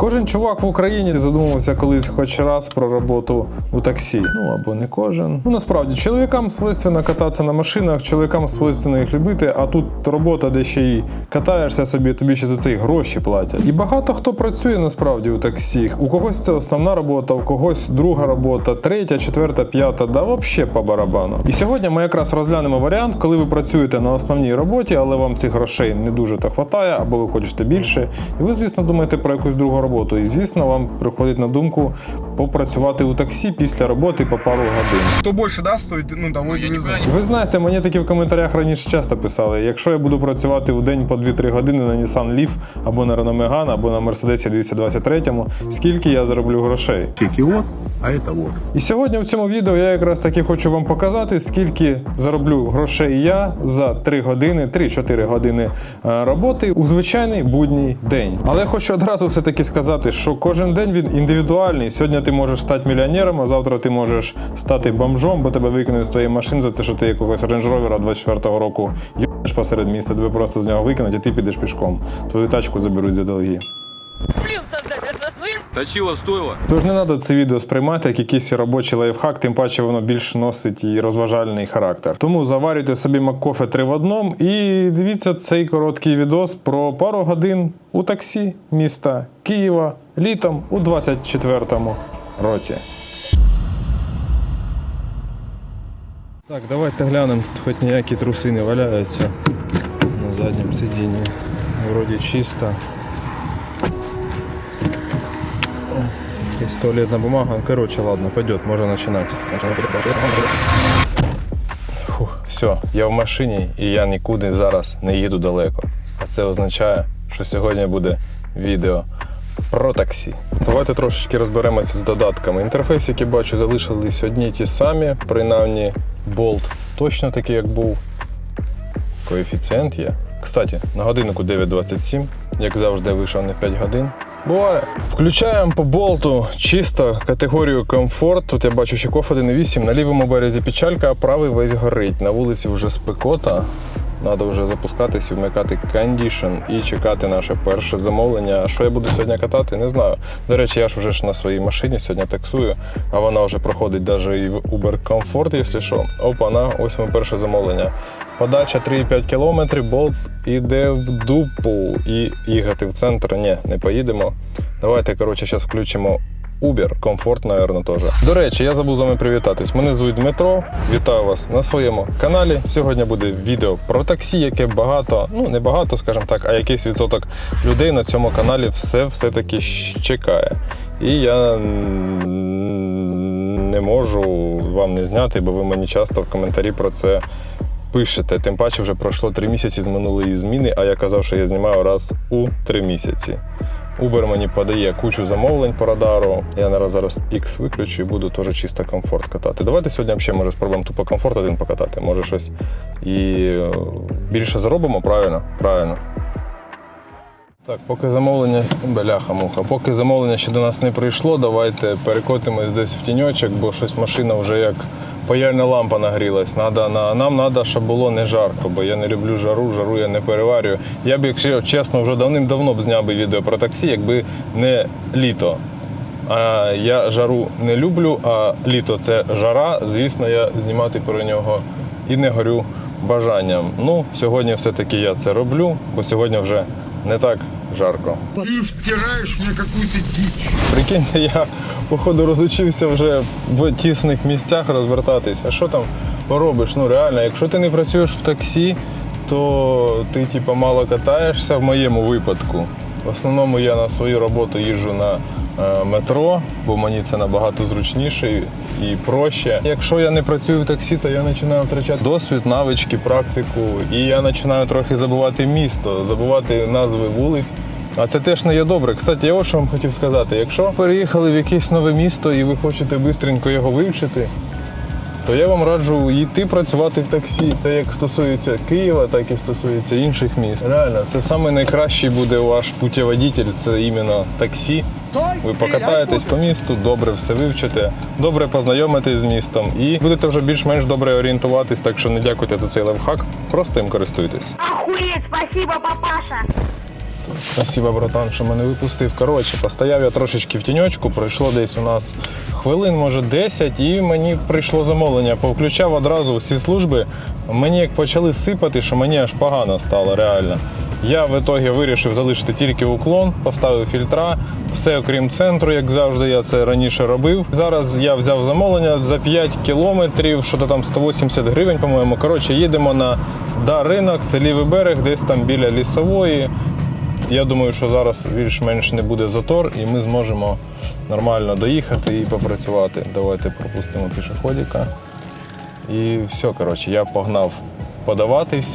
Кожен чувак в Україні задумувався колись хоч раз про роботу у таксі. Ну або не кожен. Ну насправді чоловікам свойственно кататися на машинах, чоловікам свойственно їх любити, а тут робота, де ще й катаєшся собі, тобі ще за це й гроші платять. І багато хто працює насправді у таксі. У когось це основна робота, у когось друга робота, третя, четверта, п'ята, да взагалі по барабану. І сьогодні ми якраз розглянемо варіант, коли ви працюєте на основній роботі, але вам цих грошей не дуже та хватає, або ви хочете більше. І ви, звісно, думаєте про якусь другу роботу. І звісно, вам приходить на думку попрацювати у таксі після роботи по пару годин. Кто больше, да, стоит, ну, того я не знаю. Ви знаєте, мені такі в коментарях раніше часто писали: якщо я буду працювати в день по 2-3 години на Nissan Leaf або на Renault Megane, або на Mercedes 223, скільки я зароблю грошей? Тільки от, а это вот. І сьогодні в цьому відео я якраз таки хочу вам показати, скільки зароблю грошей я за 3 години, 3-4 години е, роботи у звичайний будній день. Але я хочу одразу все-таки сказати, що кожен день він індивідуальний. Сьогодні ти можеш стати мільйонером, а завтра ти можеш стати бомжом, бо тебе викинуть з твоєї машини за те, що ти якогось Range Rover 24-го року їдеш посеред міста, тебе просто з нього викинуть, і ти підеш пішком. Твою тачку заберуть за долги. Точило стоило. Тож не треба це відео сприймати як якийсь робочий лайфхак, тим паче воно більш носить і розважальний характер. Тому заварюйте собі маккофе 3 в одному і дивіться цей короткий відос про пару годин у таксі міста Києва літом у 24-му році. Так, давайте глянемо, хоч ніякі труси не валяються на задньому сидінні. Вроді чисто. Есть туалетная бумага. Короче, ладно, пойдет, можно начинать. Фух, все, я в машині і я нікуди зараз не їду далеко. А це означає, що сьогодні буде відео про таксі. Давайте трошечки розберемося з додатками. Інтерфейс, Інтерфейсики бачу залишились одні ті самі, принаймні болт точно такий, як був. Коефіцієнт є. Кстати, на годиннику 9.27, як завжди, вийшов не 5 годин. Буває. Включаємо по болту чисто категорію комфорт. Тут я бачу ще коф 1.8. На лівому березі печалька, а правий весь горить. На вулиці вже спекота. Треба вже запускатись вмикати кондішн і чекати наше перше замовлення. Що я буду сьогодні катати, не знаю. До речі, я ж уже ж на своїй машині сьогодні таксую, а вона вже проходить навіть і в Uber Comfort, якщо що. Опа, на ось моє перше замовлення. Подача 3,5 км, болт іде в дупу. І їхати в центр. Ні, не поїдемо. Давайте, коротше, зараз включимо Uber, комфорт, напевно, теж. До речі, я забув з вами привітатись. Мене звуть Дмитро. Вітаю вас на своєму каналі. Сьогодні буде відео про таксі, яке багато, ну не багато, скажімо так, а якийсь відсоток людей на цьому каналі все все-таки чекає. І я не можу вам не зняти, бо ви мені часто в коментарі про це пишете. Тим паче вже пройшло три місяці з минулої зміни, а я казав, що я знімаю раз у три місяці. Uber мені подає кучу замовлень по радару. Я наразі зараз X виключу і буду теж чисто комфорт катати. Давайте сьогодні взагалі може спробуємо тупо комфорт один покатати. Може щось і е, більше заробимо, правильно? Правильно. Так, поки замовлення, бляха-муха, поки замовлення ще до нас не прийшло, давайте перекотимось десь в тіньочок, бо щось машина вже як паяльна лампа нагрілась. Надо, на, нам треба, щоб було не жарко, бо я не люблю жару, жару я не переварюю. Я б, якщо чесно, вже давним-давно б зняв би відео про таксі, якби не літо. А я жару не люблю, а літо це жара. Звісно, я знімати про нього і не горю бажанням. Ну, сьогодні все-таки я це роблю, бо сьогодні вже не так жарко. Ты втираешь мне какую-то дичь. Прикиньте, я походу розучився вже в тісних місцях розвертатись. А що там поробиш? Ну реально, якщо ти не працюєш в таксі, то ти типу, мало катаєшся в моєму випадку. В основному я на свою роботу їжджу на е, метро, бо мені це набагато зручніше і проще. Якщо я не працюю в таксі, то я починаю втрачати досвід, навички, практику, і я починаю трохи забувати місто, забувати назви вулиць. А це теж не є добре. Кстати, я ось що вам хотів сказати: якщо переїхали в якесь нове місто і ви хочете швидко його вивчити, то я вам раджу йти працювати в таксі. Це як стосується Києва, так і стосується інших міст. Реально, це саме найкращий буде ваш путіводитель, це іменно таксі. Ви покатаєтесь по місту, добре все вивчите, добре познайомитесь з містом і будете вже більш-менш добре орієнтуватись, так що не дякуйте за цей лайфхак, просто їм користуйтесь. Охуеть, спасибо, папаша! Спасибо, братан, що мене випустив. Коротше, постояв я трошечки в тіньочку, пройшло десь у нас хвилин, може 10, і мені прийшло замовлення. Повключав одразу всі служби. Мені як почали сипати, що мені аж погано стало реально. Я в ітогі вирішив залишити тільки уклон, поставив фільтра, все окрім центру, як завжди, я це раніше робив. Зараз я взяв замовлення за 5 кілометрів, що то там 180 гривень, по-моєму. Коротше, їдемо на да, ринок, це лівий берег, десь там біля лісової. Я думаю, що зараз більш-менш не буде затор, і ми зможемо нормально доїхати і попрацювати. Давайте пропустимо пішоходіка. І все, коротше, я погнав подаватись.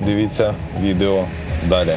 Дивіться відео далі.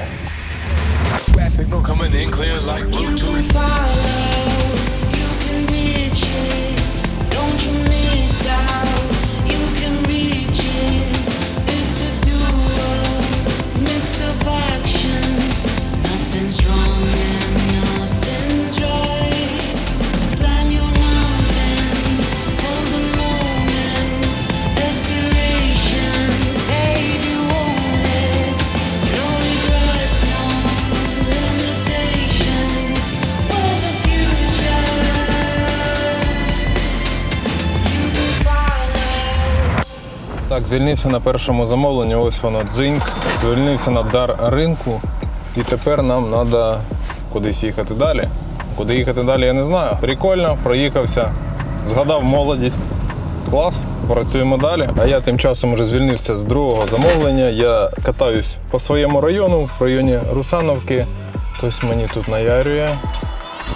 Звільнився на першому замовленні, ось воно дзиньк. Звільнився на дар ринку. І тепер нам треба кудись їхати далі. Куди їхати далі, я не знаю. Прикольно, проїхався, згадав молодість. Клас, працюємо далі. А я тим часом вже звільнився з другого замовлення. Я катаюсь по своєму району, в районі Русановки. Хтось мені тут наярює.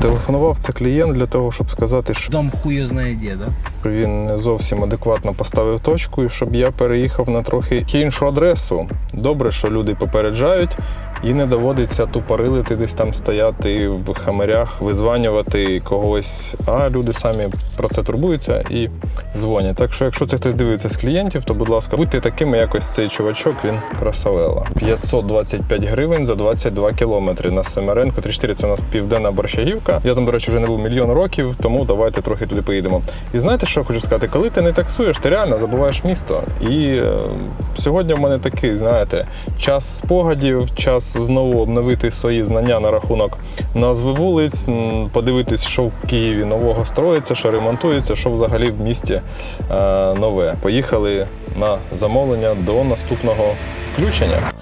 Телефонував це клієнт для того, щоб сказати, що Дом хує знає де, да? він не зовсім адекватно поставив точку, і щоб я переїхав на трохи іншу адресу. Добре, що люди попереджають, і не доводиться тупорилити десь там стояти в хамерях, визванювати когось. А люди самі про це турбуються і дзвонять. Так що, якщо це хтось дивиться з клієнтів, то будь ласка, будьте такими, якось цей чувачок, він красавела. 525 гривень за 22 кілометри на Семеренко. 34 це у нас південна борщагівка. Я там, до речі, вже не був мільйон років, тому давайте трохи туди поїдемо. І знаєте, що хочу сказати? Коли ти не таксуєш, ти реально забуваєш місто. І е, сьогодні в мене такий, знаєте, час спогадів, час знову обновити свої знання на рахунок назви вулиць, подивитись, що в Києві нового строїться, що ремонтується, що взагалі в місті е, нове. Поїхали на замовлення до наступного включення.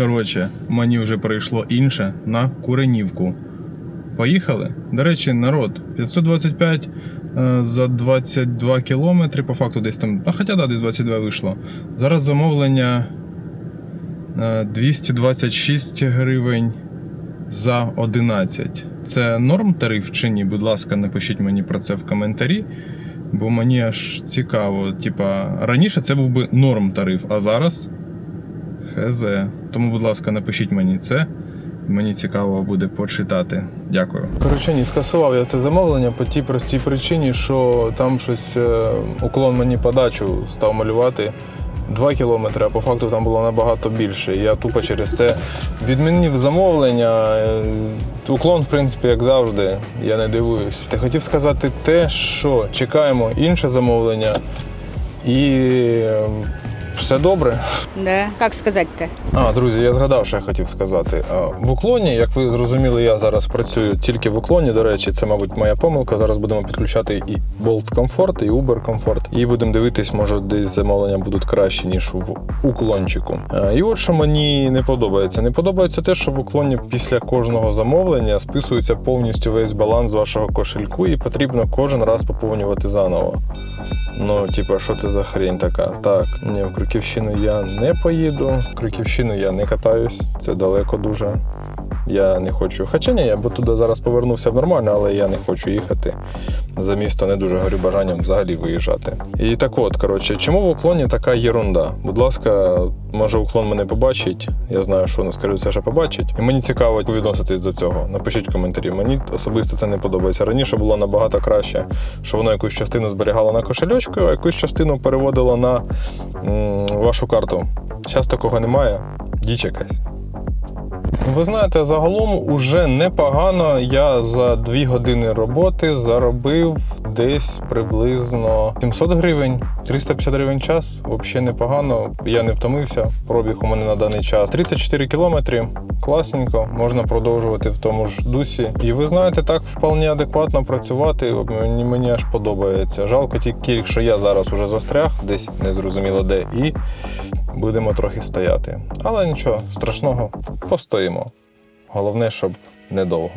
Коротше, мені вже прийшло інше на Куренівку. Поїхали. До речі, народ, 525 е, за 22 кілометри, по факту десь там, а хоча да, десь 22 вийшло. Зараз замовлення е, 226 гривень за 11. Це норм тариф чи ні? Будь ласка, напишіть мені про це в коментарі. Бо мені аж цікаво. Типа, раніше це був би норм тариф, а зараз ХЗ. Тому, будь ласка, напишіть мені це. Мені цікаво буде почитати. Дякую. Коротше, ні, скасував я це замовлення по тій простій причині, що там щось е, уклон мені подачу став малювати 2 кілометри, а по факту там було набагато більше. Я тупо через це відмінив замовлення. Е, Уклон, в принципі, як завжди, я не дивуюсь. Ти хотів сказати те, що чекаємо інше замовлення, і е, все добре. Да, как сказать-то? А, друзі, я згадав, що я хотів сказати. В уклоні, як ви зрозуміли, я зараз працюю тільки в уклоні. До речі, це, мабуть, моя помилка. Зараз будемо підключати і Bolt Comfort, і Uber Comfort. І будемо дивитись, може, десь замовлення будуть кращі, ніж в уклончику. І от що мені не подобається. Не подобається те, що в уклоні після кожного замовлення списується повністю весь баланс вашого кошельку, і потрібно кожен раз поповнювати заново. Ну, типа, що це за хрень така? Так, ні, в Крюківщину я не поїду. Крюківщину я не катаюсь, це далеко дуже. Я не хочу. Хоча ні, я б туди зараз повернувся б нормально, але я не хочу їхати. За місто не дуже горю бажанням взагалі виїжджати. І так от, коротше, чому в уклоні така єрунда? Будь ласка, може уклон мене побачить. Я знаю, що не скажу, це ще побачить. І мені цікаво, відноситесь до цього. Напишіть коментарі. Мені особисто це не подобається. Раніше було набагато краще, що воно якусь частину зберігало на кошельочку, а якусь частину переводило на м, вашу карту. Зараз такого немає. Діч якась. Ви знаєте, загалом уже непогано. Я за дві години роботи заробив десь приблизно 700 гривень, 350 гривень час. Взагалі непогано. Я не втомився. Пробіг у мене на даний час 34 кілометри. Класненько, можна продовжувати в тому ж дусі. І ви знаєте, так вполне адекватно працювати. Мені, мені аж подобається. Жалко тільки, що я зараз уже застряг, десь незрозуміло де, і будемо трохи стояти. Але нічого страшного, постоїмо. Головне, щоб недовго.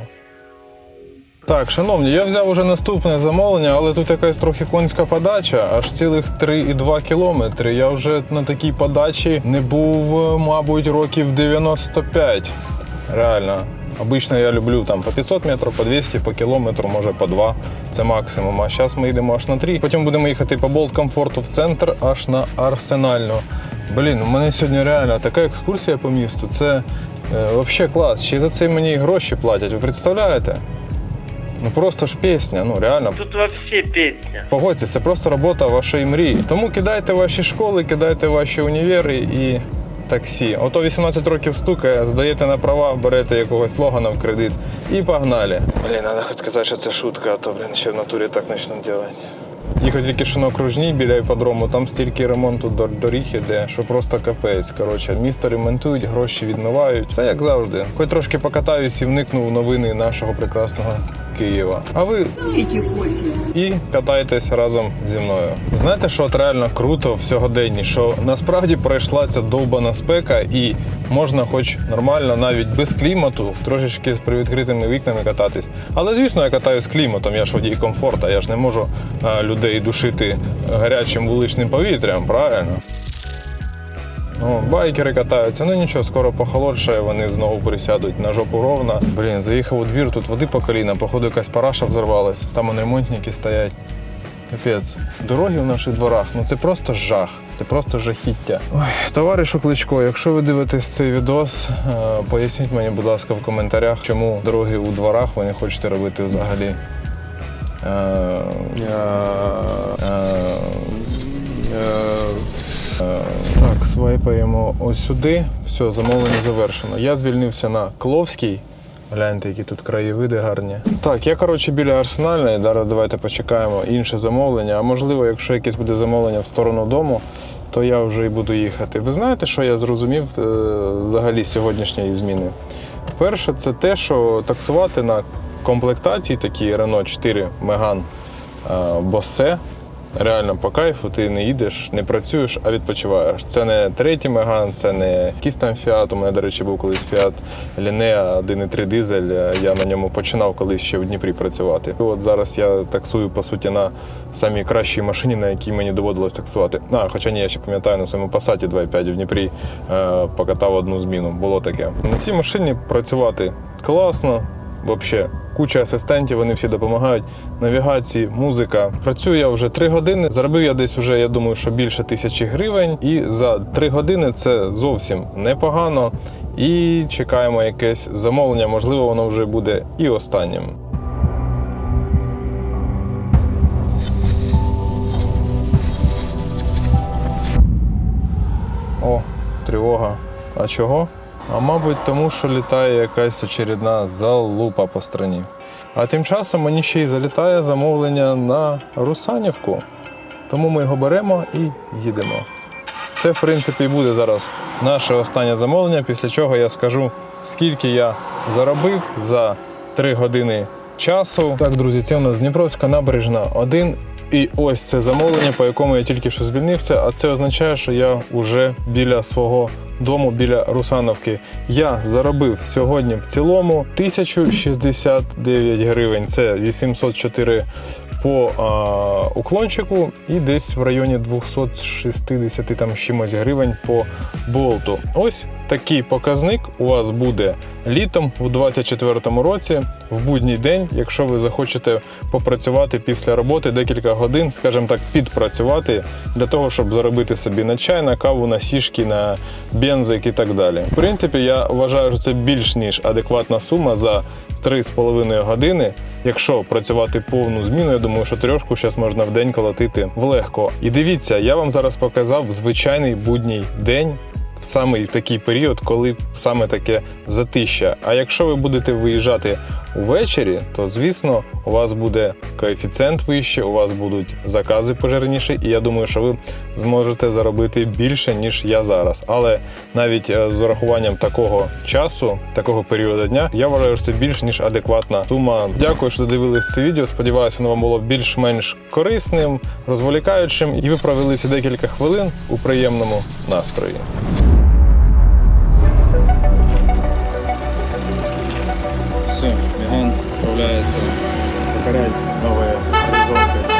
Так, шановні, я взяв уже наступне замовлення, але тут якась трохи конська подача, аж цілих 3,2 кілометри. Я вже на такій подачі не був, е, мабуть, років 95. Реально. Обично я люблю там по 500 метрів, по 200, по кілометру, може по 2. Це максимум. А зараз ми йдемо аж на 3. Потім будемо їхати по болт комфорту в центр, аж на Арсенальну. Блін, у мене сьогодні реально така екскурсія по місту. Це е, взагалі клас. Ще за це мені гроші платять. Ви представляєте? Ну просто ж пісня, ну реально. Тут вообще песня. Погодьтесь, це просто робота вашої мрії. Тому кидайте ваші школи, кидайте ваші універи і таксі. Ото 18 років стукає, здаєте на права, берете якогось логана в кредит і погнали. Блін, треба хоч сказати, що це шутка, а то, блін, ще в натурі так почнуть робити. Їхав тільки що на окружній біля іпподрому, там стільки ремонту дор- доріг іде, що просто капець. Коротше, місто ремонтують, гроші відмивають. Все як завжди. Хоч трошки покатаюсь і вникну в новини нашого прекрасного Києва. А ви і катайтесь разом зі мною. Знаєте, що от реально круто в сьогоденні? Що насправді пройшла ця довбана спека, і можна, хоч нормально, навіть без клімату, трошечки з привідкритими вікнами кататись. Але звісно, я катаюсь з кліматом, я ж водій комфорта, я ж не можу а, людей душити гарячим вуличним повітрям, правильно? О, байкери катаються, ну нічого, скоро похолодшає, вони знову присядуть на жопу ровно. Блін, заїхав у двір, тут води по коліна, походу якась параша взорвалась, там он ремонтники стоять. Капець. Дороги в наших дворах, ну це просто жах, це просто жахіття. Ой, товаришу Кличко, якщо ви дивитесь цей відос, е, поясніть мені, будь ласка, в коментарях, чому дороги у дворах ви не хочете робити взагалі. Так, свайпаємо ось сюди. Все, замовлення завершено. Я звільнився на Кловський. Гляньте, які тут краєвиди гарні. Так, я коротше біля арсенальної. Зараз давайте почекаємо інше замовлення. А можливо, якщо якесь буде замовлення в сторону дому, то я вже і буду їхати. Ви знаєте, що я зрозумів е, взагалі з сьогоднішньої зміни? Перше, це те, що таксувати на комплектації такі Renault 4 Megane е, Bose Реально по кайфу, ти не їдеш, не працюєш, а відпочиваєш. Це не третій Меган, це не якийсь там фіат. У мене, до речі, був колись фіат Лінеа 1.3 дизель. Я на ньому починав колись ще в Дніпрі працювати. От зараз я таксую по суті на самій кращій машині, на якій мені доводилось таксувати. А, хоча ні, я ще пам'ятаю на своєму Passat 2.5 в Дніпрі е, покатав одну зміну. Було таке. На цій машині працювати класно. Взагалі, куча асистентів, вони всі допомагають. Навігації, музика. Працюю я вже три години. Заробив я десь вже, я думаю, що більше тисячі гривень. І за три години це зовсім непогано. І чекаємо якесь замовлення. Можливо, воно вже буде і останнім. О, тривога. А чого? А мабуть, тому що літає якась очередна залупа по страні. А тим часом мені ще й залітає замовлення на Русанівку. Тому ми його беремо і їдемо. Це, в принципі, буде зараз наше останнє замовлення, після чого я скажу, скільки я заробив за 3 години часу. Так, друзі, це у нас Дніпровська набережна 1. І ось це замовлення, по якому я тільки що звільнився, а це означає, що я вже біля свого дому біля Русановки. Я заробив сьогодні в цілому 1069 гривень. Це 804 по а, уклончику і десь в районі 260 там чимось гривень по болту. Ось такий показник у вас буде літом у 2024 році в будній день, якщо ви захочете попрацювати після роботи декілька годин, скажімо так, підпрацювати для того, щоб заробити собі на чай, на каву, на сішки, на бензик і так далі. В принципі, я вважаю, що це більш ніж адекватна сума за 3,5 години. Якщо працювати повну зміну, я думаю, що трьошку зараз можна в день колотити влегко. І дивіться, я вам зараз показав звичайний будній день. В саме такий період, коли саме таке затища. А якщо ви будете виїжджати увечері, то звісно у вас буде коефіцієнт вище, у вас будуть закази пожирніші, і я думаю, що ви зможете заробити більше ніж я зараз. Але навіть е, з урахуванням такого часу, такого періоду дня, я вважаю, що це більш ніж адекватна сума. Дякую, що додивились це відео. Сподіваюся, воно вам було більш-менш корисним, розволікаючим, і ви провели ці декілька хвилин у приємному настрої. Все, Отправляется покорять новые горизонты.